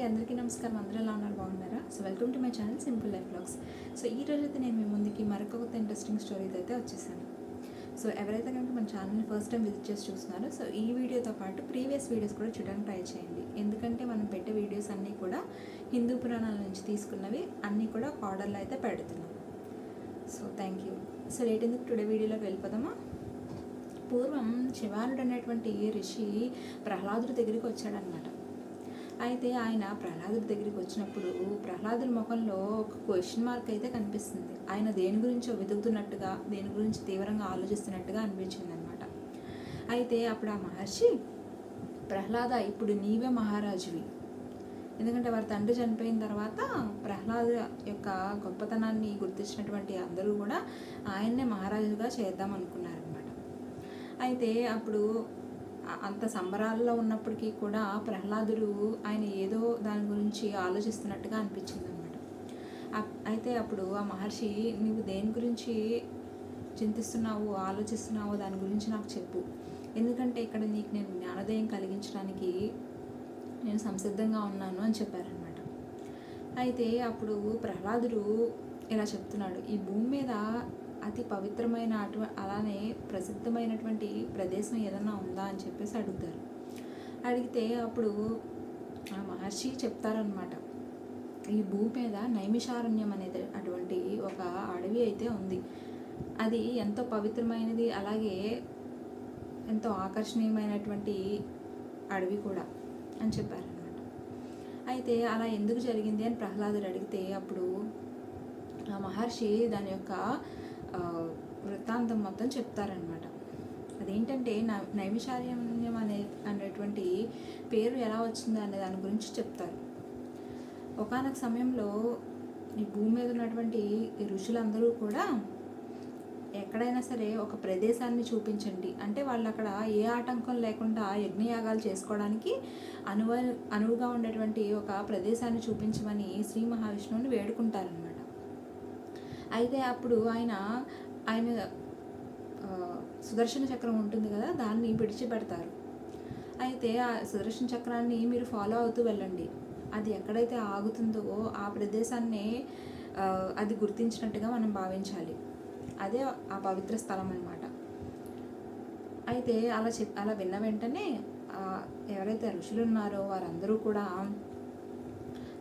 అండి అందరికీ నమస్కారం. అందరూ ఎలా ఉన్నారు? బాగున్నారా? So welcome to my channel simple life blogs. So ఈ రోజు అయితే నేను మీ ముందుకి మరొక కొత్త ఇంట్రెస్టింగ్ స్టోరీతో అయితే వచ్చేసాను. సో ఎవరైతే కనుక మన ఛానల్ని ఫస్ట్ టైం విజిట్ చేసి చూస్తున్నారో సో ఈ వీడియోతో పాటు ప్రీవియస్ వీడియోస్ కూడా చూడడానికి ట్రై చేయండి. ఎందుకంటే మనం పెట్టే వీడియోస్ అన్నీ కూడా హిందూ పురాణాల నుంచి తీసుకున్నవి అన్నీ కూడా ఒక ఆర్డర్లో అయితే పెడుతున్నాం. So thank you so late ఎందుకు టుడే వీడియోలోకి వెళ్ళిపోదామా? పూర్వం శివానుడు అనేటువంటి ఋషి ప్రహ్లాదుడి దగ్గరికి వచ్చాడనమాట అయితే ఆయన ప్రహ్లాదుడి దగ్గరికి వచ్చినప్పుడు ప్రహ్లాదుడి ముఖంలో ఒక క్వశ్చన్ మార్క్ అయితే కనిపిస్తుంది. ఆయన దేని గురించో వెతుకుతున్నట్టుగా దేని గురించి తీవ్రంగా ఆలోచిస్తున్నట్టుగా అనిపించింది అనమాట అయితే అప్పుడు ఆ మహర్షి ప్రహ్లాద ఇప్పుడు నీవే మహారాజువి. ఎందుకంటే వారి తండ్రి చనిపోయిన తర్వాత ప్రహ్లాద యొక్క గొప్పతనాన్ని గుర్తించినటువంటి అందరూ కూడా ఆయన్నే మహారాజుగా చేద్దాం అనుకున్నారనమాట అయితే అప్పుడు అంత సంబరాల్లో ఉన్నప్పటికీ కూడా ప్రహ్లాదుడు ఆయన ఏదో దాని గురించి ఆలోచిస్తున్నట్టుగా అనిపించింది అనమాట అయితే అప్పుడు ఆ మహర్షి నువ్వు దేని గురించి చింతిస్తున్నావు ఆలోచిస్తున్నావు దాని గురించి నాకు చెప్పు. ఎందుకంటే ఇక్కడ నీకు నేను జ్ఞానోదయం కలిగించడానికి నేను సంసిద్ధంగా ఉన్నాను అని చెప్పారనమాట అయితే అప్పుడు ప్రహ్లాదుడు ఇలా చెప్తున్నాడు ఈ భూమి మీద అతి పవిత్రమైన అటు అలానే ప్రసిద్ధమైనటువంటి ప్రదేశం ఏదైనా ఉందా అని చెప్పేసి అడుగుతారు. అడిగితే అప్పుడు ఆ మహర్షి చెప్తారనమాట ఈ భూమి మీద నైమిషారణ్యం అనేది అటువంటి ఒక అడవి అయితే ఉంది. అది ఎంతో పవిత్రమైనది అలాగే ఎంతో ఆకర్షణీయమైనటువంటి అడవి కూడా అని చెప్పారనమాట అయితే అలా ఎందుకు జరిగింది అని ప్రహ్లాదుడు అడిగితే అప్పుడు ఆ మహర్షి దాని యొక్క వృత్తాంతం మొత్తం చెప్తారనమాట అదేంటంటే నై నైమిషారణ్యం అనే అనేటువంటి పేరు ఎలా వచ్చింది అనే దాని గురించి చెప్తారు. ఒకనొక సమయంలో ఈ భూమి మీద ఉన్నటువంటి ఋషులందరూ కూడా ఎక్కడైనా సరే ఒక ప్రదేశాన్ని చూపించండి. అంటే వాళ్ళు అక్కడ ఏ ఆటంకం లేకుండా యజ్ఞయాగాలు చేసుకోవడానికి అనువ అనువుగా ఉండేటువంటి ఒక ప్రదేశాన్ని చూపించమని శ్రీ మహావిష్ణువుని వేడుకుంటారనమాట అయితే అప్పుడు ఆయన ఆయన సుదర్శన చక్రం ఉంటుంది కదా దాన్ని విడిచిపెడతారు. అయితే ఆ సుదర్శన చక్రాన్ని మీరు ఫాలో అవుతూ వెళ్ళండి. అది ఎక్కడైతే ఆగుతుందో ఆ ప్రదేశాన్ని అది గుర్తించినట్టుగా మనం భావించాలి. అదే ఆ పవిత్ర స్థలం అనమాట అయితే అలా చెప్ అలా విన్న వెంటనే ఎవరైతే ఋషులు ఉన్నారో వారందరూ కూడా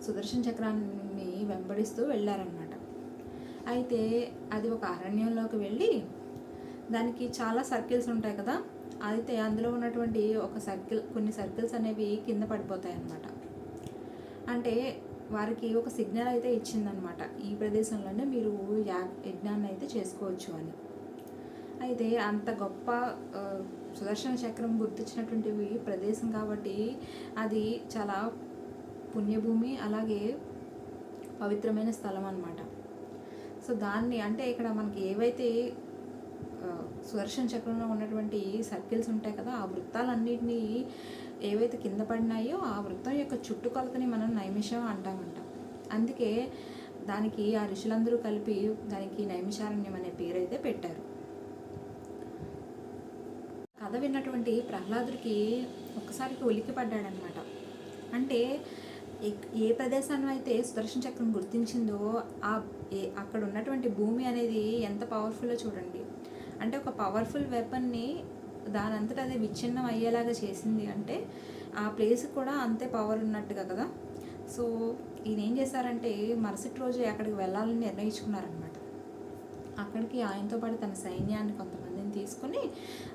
సుదర్శన చక్రాన్ని వెంబడిస్తూ వెళ్ళారన్నమాట. అయితే అది ఒక అరణ్యంలోకి వెళ్ళి దానికి చాలా సర్కిల్స్ ఉంటాయి కదా అయితే అందులో ఉన్నటువంటి ఒక సర్కిల్ కొన్ని సర్కిల్స్ అనేవి కింద పడిపోతాయి అన్నమాట. అంటే వారికి ఒక సిగ్నల్ అయితే ఇచ్చిందనమాట ఈ ప్రదేశంలోనే మీరు యా యజ్ఞాన్ని అయితే చేసుకోవచ్చు అని. అయితే అంత గొప్ప సుదర్శన చక్రం గుర్తించినటువంటివి ప్రదేశం కాబట్టి అది చాలా పుణ్యభూమి అలాగే పవిత్రమైన స్థలం అనమాట సో దాన్ని అంటే ఇక్కడ మనకి ఏవైతే సుదర్శన చక్రంలో ఉన్నటువంటి సర్కిల్స్ ఉంటాయి కదా ఆ వృత్తాలన్నింటినీ ఏవైతే కింద పడినాయో ఆ వృత్తం యొక్క చుట్టుకొలతని మనం నైమిషం అంటామంట. అందుకే దానికి ఆ ఋషులందరూ కలిపి దానికి నైమిషారణ్యం అనే పేరైతే పెట్టారు. కథ విన్నటువంటి ప్రహ్లాదుడికి ఒక్కసారికి ఉలిక్కి పడ్డాడనమాట అంటే ఏ ప్రదేశాన్ని అయితే సుదర్శన చక్రం గుర్తించిందో ఆ అక్కడ ఉన్నటువంటి భూమి అనేది ఎంత పవర్ఫుల్లో చూడండి. అంటే ఒక పవర్ఫుల్ వెపన్ని దానంతట అదే విచ్ఛిన్నం అయ్యేలాగా చేసింది అంటే ఆ ప్లేస్ కూడా అంతే పవర్ ఉన్నట్టుగా కదా. సో ఈయన ఏం చేశారంటే మరుసటి రోజు అక్కడికి వెళ్ళాలని నిర్ణయించుకున్నారనమాట అక్కడికి ఆయనతో పాటు తన సైన్యాన్ని కొంతమందిని తీసుకుని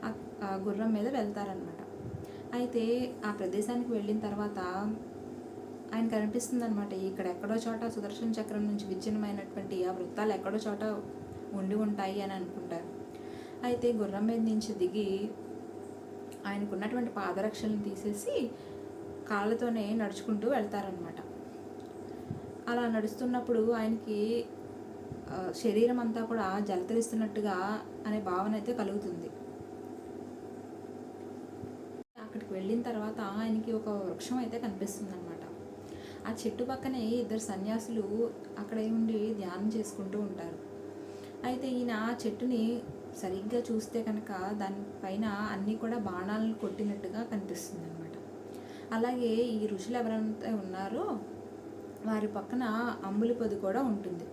ఆ గుర్రం మీద వెళ్తారనమాట అయితే ఆ ప్రదేశానికి వెళ్ళిన తర్వాత ఆయన కనిపిస్తుంది అనమాట ఇక్కడ ఎక్కడో చోట సుదర్శన చక్రం నుంచి విచ్ఛిన్నమైనటువంటి ఆ వృత్తాలు ఎక్కడో చోట ఉండి ఉంటాయి అని అనుకుంటారు. అయితే గుర్రం మీద నుంచి దిగి ఆయనకున్నటువంటి పాదరక్షలను తీసేసి కాళ్ళతోనే నడుచుకుంటూ వెళ్తారనమాట అలా నడుస్తున్నప్పుడు ఆయనకి శరీరం అంతా కూడా జలతరిస్తున్నట్టుగా అనే భావన అయితే కలుగుతుంది. అక్కడికి వెళ్ళిన తర్వాత ఆయనకి ఒక వృక్షం అయితే కనిపిస్తుంది అనమాట ఆ చెట్టు పక్కనే ఇద్దరు సన్యాసులు అక్కడే ఉండి ధ్యానం చేసుకుంటూ ఉంటారు. అయితే ఈయన ఆ చెట్టుని సరిగ్గా చూస్తే కనుక దానిపైన అన్నీ కూడా బాణాలను కొట్టినట్టుగా కనిపిస్తుంది అనమాట అలాగే ఈ ఋషులు ఎవరైతే ఉన్నారో వారి పక్కన అంబులి పొది కూడా ఉంటుంది.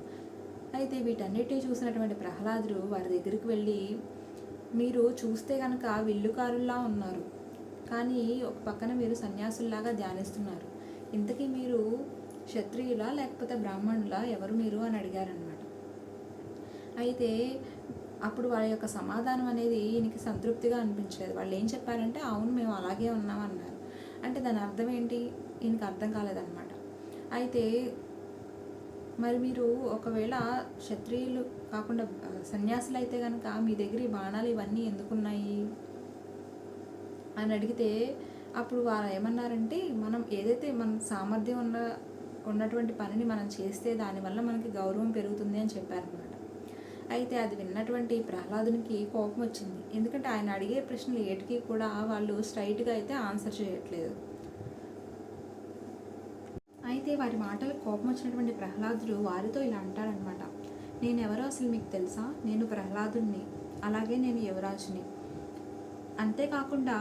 అయితే వీటన్నిటిని చూసినటువంటి ప్రహ్లాదుడు వారి దగ్గరికి వెళ్ళి మీరు చూస్తే కనుక విల్లుకారుల్లా ఉన్నారు. కానీ ఒక పక్కన మీరు సన్యాసుల్లాగా ధ్యానిస్తున్నారు. ఇంతకీ మీరు క్షత్రియులా లేకపోతే బ్రాహ్మణులా? ఎవరు మీరు అని అడిగారనమాట అయితే అప్పుడు వాళ్ళ యొక్క సమాధానం అనేది ఈయనకి సంతృప్తిగా అనిపించలేదు. వాళ్ళు ఏం చెప్పారంటే అవును మేము అలాగే ఉన్నామన్నారు. అంటే దాని అర్థం ఏంటి? ఈయనకి అర్థం కాలేదన్నమాట. అయితే మరి మీరు ఒకవేళ క్షత్రియులు కాకుండా సన్యాసులు అయితే కనుక మీ దగ్గర ఈ బాణాలు ఇవన్నీ ఎందుకున్నాయి? అని అడిగితే అప్పుడు వారు ఏమన్నారంటే మనం ఏదైతే మన సామర్థ్యం ఉన్న ఉన్నటువంటి పనిని మనం చేస్తే దానివల్ల మనకి గౌరవం పెరుగుతుంది అని చెప్పారనమాట అయితే అది విన్నటువంటి ప్రహ్లాదునికి కోపం వచ్చింది. ఎందుకంటే ఆయన అడిగే ప్రశ్నలు ఏటికి కూడా వాళ్ళు స్ట్రైట్గా అయితే ఆన్సర్ చేయట్లేదు. అయితే వారి మాటలకు కోపం వచ్చినటువంటి ప్రహ్లాదుడు వారితో ఇలా అంటాడనమాట నేను ఎవరో అసలు మీకు తెలుసా? నేను ప్రహ్లాదుడిని అలాగే నేను యువరాజుని. అంతేకాకుండా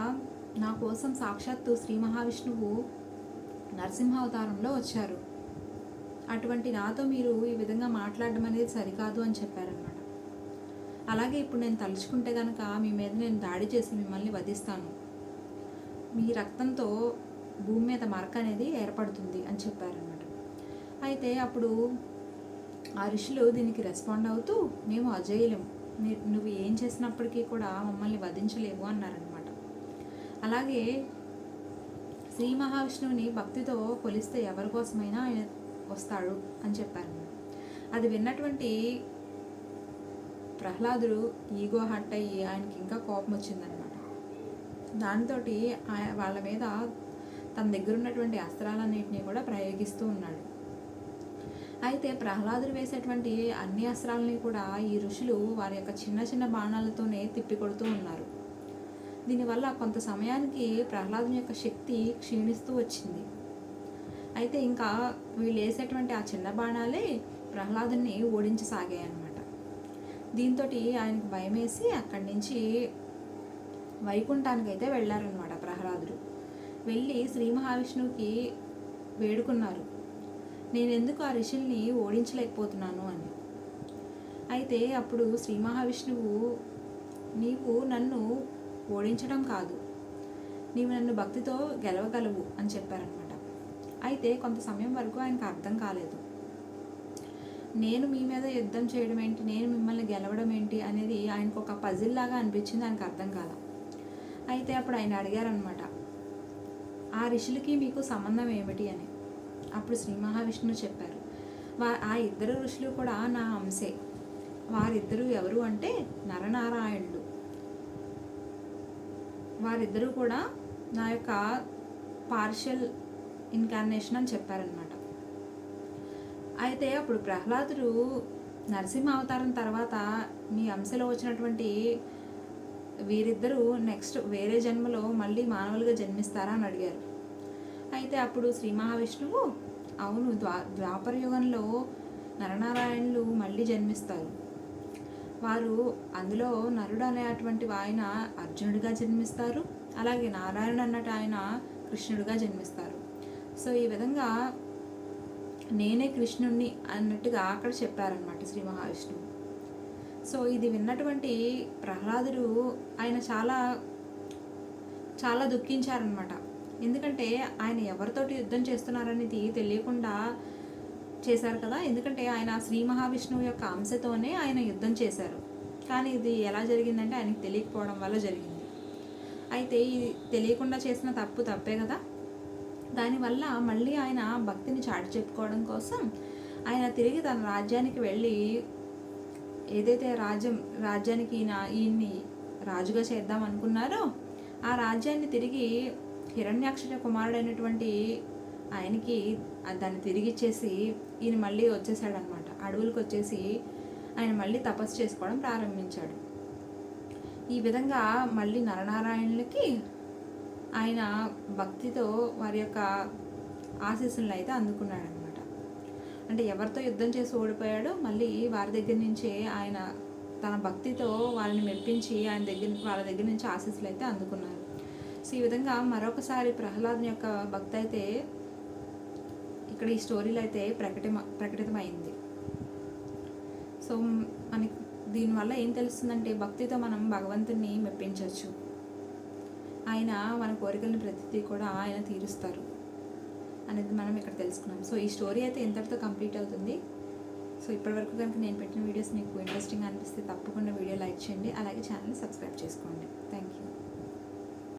నా కోసం సాక్షాత్తు శ్రీ మహావిష్ణువు నరసింహావతారంలో వచ్చారు. అటువంటి నాతో మీరు ఈ విధంగా మాట్లాడడం అనేది సరికాదు అని చెప్పారనమాట అలాగే ఇప్పుడు నేను తలుచుకుంటే కనుక మీ మీద నేను దాడి చేసి మిమ్మల్ని వధిస్తాను. మీ రక్తంతో భూమి మీద మరక అనేది ఏర్పడుతుంది అని చెప్పారనమాట అయితే అప్పుడు ఆ ఋషులు దీనికి రెస్పాండ్ అవుతూ మేము అజేయులం. నువ్వు ఏం చేసినప్పటికీ కూడా మమ్మల్ని వధించలేవు అన్నారనమాట అలాగే శ్రీ మహావిష్ణువుని భక్తితో కొలిస్తే ఎవరి కోసమైనా ఆయన వస్తాడు అని చెప్పారు. అది విన్నటువంటి ప్రహ్లాదుడు ఈగో హట్ అయ్యి ఆయనకి ఇంకా కోపం వచ్చిందనమాట దాంతో వాళ్ళ మీద తన దగ్గర ఉన్నటువంటి అస్త్రాలన్నింటినీ కూడా ప్రయోగిస్తూ ఉన్నాడు. అయితే ప్రహ్లాదుడు వేసేటువంటి అన్ని అస్త్రాలని కూడా ఈ ఋషులు వారి యొక్క చిన్న చిన్న బాణాలతోనే తిప్పికొడుతూ ఉన్నారు. దీనివల్ల కొంత సమయానికి ప్రహ్లాదం యొక్క శక్తి క్షీణిస్తూ వచ్చింది. అయితే ఇంకా వీళ్ళు వేసేటువంటి ఆ చిన్న బాణాలే ప్రహ్లాదుని ఓడించసాగాయి అన్నమాట దీంతో ఆయనకు భయం వేసి అక్కడి నుంచి వైకుంఠానికి అయితే వెళ్ళారనమాట ప్రహ్లాదుడు. వెళ్ళి శ్రీ మహావిష్ణువుకి వేడుకున్నారు. నేను ఎందుకు ఆ ఋషుల్ని ఓడించలేకపోతున్నాను అని. అయితే అప్పుడు శ్రీ మహావిష్ణువు నీవు నన్ను ఓడించడం కాదు. నీవు నన్ను భక్తితో గెలవగలవు అని చెప్పారనమాట అయితే కొంత సమయం వరకు ఆయనకు అర్థం కాలేదు. నేను మీ మీద యుద్ధం చేయడం ఏంటి? నేను మిమ్మల్ని గెలవడం ఏంటి? అనేది ఆయనకు ఒక పజిల్ లాగా అనిపించింది ఆయనకు అర్థం కాల. అయితే అప్పుడు ఆయన అడిగారనమాట ఆ ఋషులకి మీకు సంబంధం ఏమిటి అని. అప్పుడు శ్రీ మహావిష్ణువు చెప్పారు. వా ఆ ఇద్దరు ఋషులు కూడా నా అంశే వారిద్దరూ ఎవరు అంటే నరనారాయణుడు. వారిద్దరూ కూడా నా యొక్క పార్షియల్ ఇన్కార్నేషన్ అని చెప్పారనమాట అయితే అప్పుడు ప్రహ్లాదుడు నరసింహ అవతారం తర్వాత మీ అంశలో వచ్చినటువంటి వీరిద్దరూ నెక్స్ట్ వేరే జన్మలో మళ్ళీ మానవులుగా జన్మిస్తారా అని అడిగారు. అయితే అప్పుడు శ్రీ మహావిష్ణువు అవును ద్వా ద్వాపర యుగంలో నరనారాయణులు మళ్ళీ జన్మిస్తారు. వారు అందులో నరుడు అనేటువంటి ఆయన అర్జునుడిగా జన్మిస్తారు. అలాగే నారాయణుడు అన్నట్టు ఆయన కృష్ణుడిగా జన్మిస్తారు. సో ఈ విధంగా నేనే కృష్ణుణ్ణి అన్నట్టుగా అక్కడ చెప్పారనమాట శ్రీ మహావిష్ణువు. సో ఇది విన్నటువంటి ప్రహ్లాదుడు ఆయన చాలా చాలా దుఃఖించారనమాట ఎందుకంటే ఆయన ఎవరితోటి యుద్ధం చేస్తున్నారనేది తెలియకుండా చేశారు కదా. ఎందుకంటే ఆయన శ్రీ మహావిష్ణువు యొక్క అంశతోనే ఆయన యుద్ధం చేశారు. కానీ ఇది ఎలా జరిగిందంటే ఆయనకి తెలియకపోవడం వల్ల జరిగింది. అయితే ఇది తెలియకుండా చేసిన తప్పు తప్పే కదా. దానివల్ల మళ్ళీ ఆయన భక్తిని చాటి చెప్పుకోవడం కోసం ఆయన తిరిగి తన రాజ్యానికి వెళ్ళి ఏదైతే రాజ్యం రాజ్యానికి ఈయన ఈయన్ని రాజుగా చేద్దాం అనుకున్నారో ఆ రాజ్యాన్ని తిరిగి హిరణ్యాక్షర కుమారుడైనటువంటి ఆయనకి దాన్ని తిరిగి ఇచ్చేసి ఈయన మళ్ళీ వచ్చేసాడనమాట. అడవులకు వచ్చేసి ఆయన మళ్ళీ తపస్సు చేసుకోవడం ప్రారంభించాడు. ఈ విధంగా మళ్ళీ నరనారాయణులకి ఆయన భక్తితో వారి యొక్క ఆశీస్సులను అయితే అందుకున్నాడనమాట. అంటే ఎవరితో యుద్ధం చేసి ఓడిపోయాడో మళ్ళీ వారి దగ్గర నుంచే ఆయన తన భక్తితో వాళ్ళని మెప్పించి ఆయన దగ్గర వాళ్ళ దగ్గర నుంచి ఆశీస్సులు అయితే అందుకున్నారు. సో ఈ విధంగా మరొకసారి ప్రహ్లాద్ యొక్క భక్తి అయితే ఇక్కడ ఈ స్టోరీలో అయితే ప్రకటన ప్రకటితమైంది. సో మనకి దీనివల్ల ఏం తెలుస్తుందంటే భక్తితో మనం భగవంతుని మెప్పించవచ్చు. ఆయన మన కోరికలను ప్రతిదీ కూడా ఆయన తీరుస్తారు అనేది మనం ఇక్కడ తెలుసుకున్నాం. సో ఈ స్టోరీ అయితే ఇంతటితో కంప్లీట్ అవుతుంది. సో ఇప్పటివరకు కనుక నేను పెట్టిన వీడియోస్ మీకు ఇంట్రెస్టింగ్ అనిపిస్తే తప్పకుండా వీడియో లైక్ చేయండి. అలాగే ఛానల్ని సబ్స్క్రైబ్ చేసుకోండి. Thank you